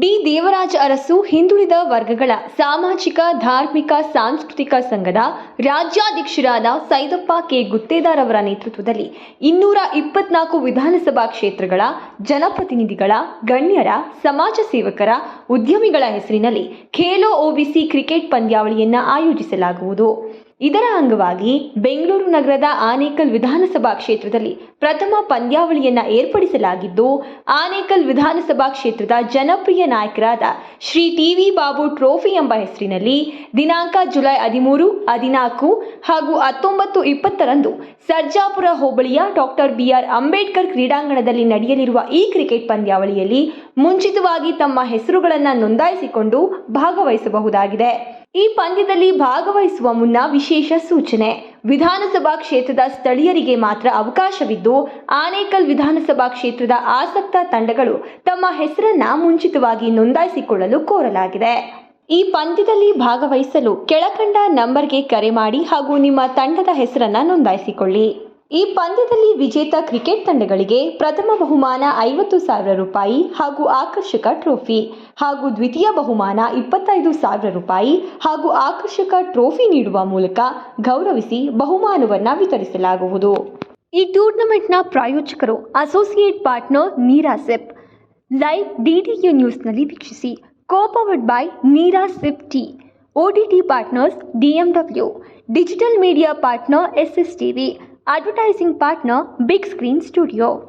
D Devaraja Arasu ಹಿಂದುಳಿದ ವರ್ಗಗಳ ಸಾಮಾಜಿಕ, ಧಾರ್ಮಿಕ, ಸಾಂಸ್ಕೃತಿಕ ಸಂಘದ ರಾಜ್ಯಾಧ್ಯಕ್ಷರಾದ ಸೈದಪ್ಪ ಕೆ. ಗುತ್ತೇದಾರ್ ಅವರ ನೇತೃತ್ವದಲ್ಲಿ ಇನ್ನೂರ ಇಪ್ಪತ್ನಾಲ್ಕು ವಿಧಾನಸಭಾ ಕ್ಷೇತ್ರಗಳ ಜನಪ್ರತಿನಿಧಿಗಳ, ಗಣ್ಯರ, ಸಮಾಜ ಸೇವಕರ ಉದ್ಯಮಿಗಳ ಹೆಸರಿನಲ್ಲಿ ಖೇಲೋ ಒಬಿಸಿ ಕ್ರಿಕೆಟ್ ಪಂದ್ಯಾವಳಿಯನ್ನು ಆಯೋಜಿಸಲಾಗುವುದು. ಇದರ ಅಂಗವಾಗಿ ಬೆಂಗಳೂರು ನಗರದ ಆನೇಕಲ್ ವಿಧಾನಸಭಾ ಕ್ಷೇತ್ರದಲ್ಲಿ ಪ್ರಥಮ ಪಂದ್ಯಾವಳಿಯನ್ನ ಏರ್ಪಡಿಸಲಾಗಿದ್ದು, ಆನೇಕಲ್ ವಿಧಾನಸಭಾ ಕ್ಷೇತ್ರದ ಜನಪ್ರಿಯ ನಾಯಕರಾದ ಶ್ರೀ ಟಿವಿ ಬಾಬು ಟ್ರೋಫಿ ಎಂಬ ಹೆಸರಿನಲ್ಲಿ ದಿನಾಂಕ ಜುಲೈ ಹದಿಮೂರು, ಹದಿನಾಲ್ಕು ಹಾಗೂ ಹತ್ತೊಂಬತ್ತು ಇಪ್ಪತ್ತರಂದು ಸರ್ಜಾಪುರ ಹೋಬಳಿಯ ಡಾಕ್ಟರ್ ಬಿಆರ್ ಅಂಬೇಡ್ಕರ್ ಕ್ರೀಡಾಂಗಣದಲ್ಲಿ ನಡೆಯಲಿರುವ ಈ ಕ್ರಿಕೆಟ್ ಪಂದ್ಯಾವಳಿಯಲ್ಲಿ ಮುಂಚಿತವಾಗಿ ತಮ್ಮ ಹೆಸರುಗಳನ್ನು ನೋಂದಾಯಿಸಿಕೊಂಡು ಭಾಗವಹಿಸಬಹುದಾಗಿದೆ. ಈ ಪಂದ್ಯದಲ್ಲಿ ಭಾಗವಹಿಸುವ ಮುನ್ನ ವಿಶೇಷ ಸೂಚನೆ. ವಿಧಾನಸಭಾ ಕ್ಷೇತ್ರದ ಸ್ಥಳೀಯರಿಗೆ ಮಾತ್ರ ಅವಕಾಶವಿದ್ದು, ಆನೇಕಲ್ ವಿಧಾನಸಭಾ ಕ್ಷೇತ್ರದ ಆಸಕ್ತ ತಂಡಗಳು ತಮ್ಮ ಹೆಸರನ್ನ ಮುಂಚಿತವಾಗಿ ನೋಂದಾಯಿಸಿಕೊಳ್ಳಲು ಕೋರಲಾಗಿದೆ. ಈ ಪಂದ್ಯದಲ್ಲಿ ಭಾಗವಹಿಸಲು ಕೆಳಕಂಡ ನಂಬರ್ಗೆ ಕರೆ ಮಾಡಿ ಹಾಗೂ ನಿಮ್ಮ ತಂಡದ ಹೆಸರನ್ನ ನೋಂದಾಯಿಸಿಕೊಳ್ಳಿ. ಈ ಪಂದ್ಯದಲ್ಲಿ ವಿಜೇತ ಕ್ರಿಕೆಟ್ ತಂಡಗಳಿಗೆ ಪ್ರಥಮ ಬಹುಮಾನ ಐವತ್ತು ಸಾವಿರ ರೂಪಾಯಿ ಹಾಗೂ ಆಕರ್ಷಕ ಟ್ರೋಫಿ ಹಾಗೂ ದ್ವಿತೀಯ ಬಹುಮಾನ ಇಪ್ಪತ್ತೈದು ಸಾವಿರ ರೂಪಾಯಿ ಹಾಗೂ ಆಕರ್ಷಕ ಟ್ರೋಫಿ ನೀಡುವ ಮೂಲಕ ಗೌರವಿಸಿ ಬಹುಮಾನವನ್ನು ವಿತರಿಸಲಾಗುವುದು. ಈ ಟೂರ್ನಮೆಂಟ್ನ ಪ್ರಾಯೋಜಕರು associate partner Neera sip. Live DTU ನ್ಯೂಸ್ನಲ್ಲಿ ವೀಕ್ಷಿಸಿ. Copowered by Neera sip T. OTT partners DMW digital media partner SS TV, advertising partner Big Screen Studio.